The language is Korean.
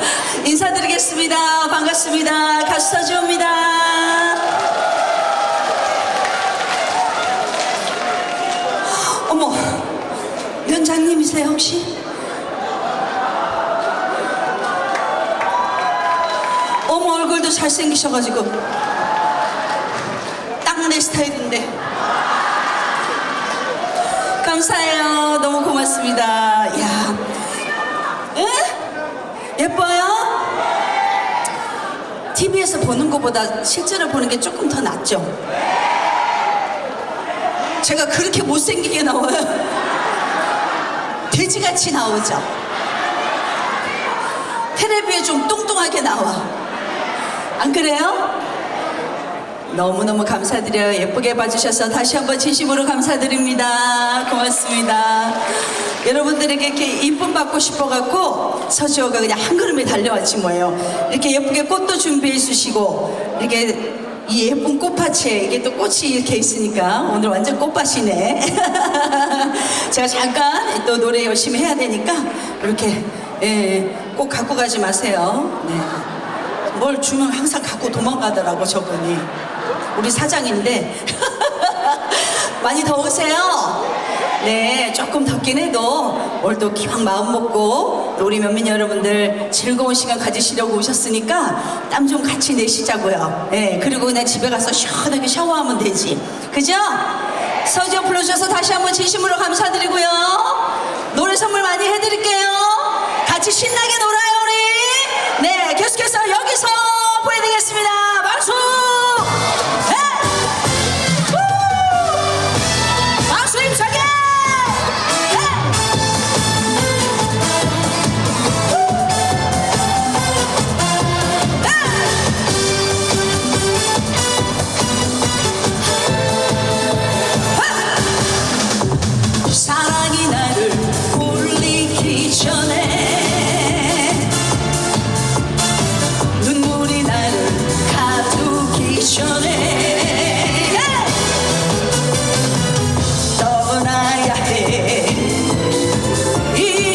반갑습니다. 가수 서지호입니다. 어머, 위원장님이세요 혹시? 어머 얼굴도 잘생기셔가지고 딱 내 스타일인데 감사해요 너무 고맙습니다 야 응? 예뻐요? TV에서 보는 것보다 실제로 보는 게 조금 더 낫죠? 제가 그렇게 못생기게 나와요 돼지같이 나오죠? 테레비에 좀 뚱뚱하게 나와 안 그래요? 너무너무 감사드려요. 예쁘게 봐주셔서 다시 한번 진심으로 감사드립니다. 고맙습니다. 여러분들에게 이렇게 이쁨 받고 싶어 갖고 서지호가 그냥 한 걸음에 달려왔지 뭐예요. 이렇게 예쁘게 꽃도 준비해 주시고 이렇게 이 예쁜 꽃밭에 이게 또 꽃이 이렇게 있으니까 오늘 완전 꽃밭이네. 제가 잠깐 또 노래 열심히 해야 되니까 이렇게 예, 꼭 갖고 가지 마세요. 네. 뭘 주면 항상 갖고 도망가더라고 저분이 우리 사장인데 많이 더우세요? 네 조금 덥긴 해도 오늘도 기왕 마음 먹고 또 우리 면민 여러분들 즐거운 시간 가지시려고 오셨으니까 땀 좀 같이 내시자고요. 네 그리고 그냥 집에 가서 시원하게 샤워하면 되지. 그죠? 서지영 불러주셔서 다시 한번 진심으로 감사드리고요. 노래 선물 많이 해드릴게요. 같이 신나게 놀아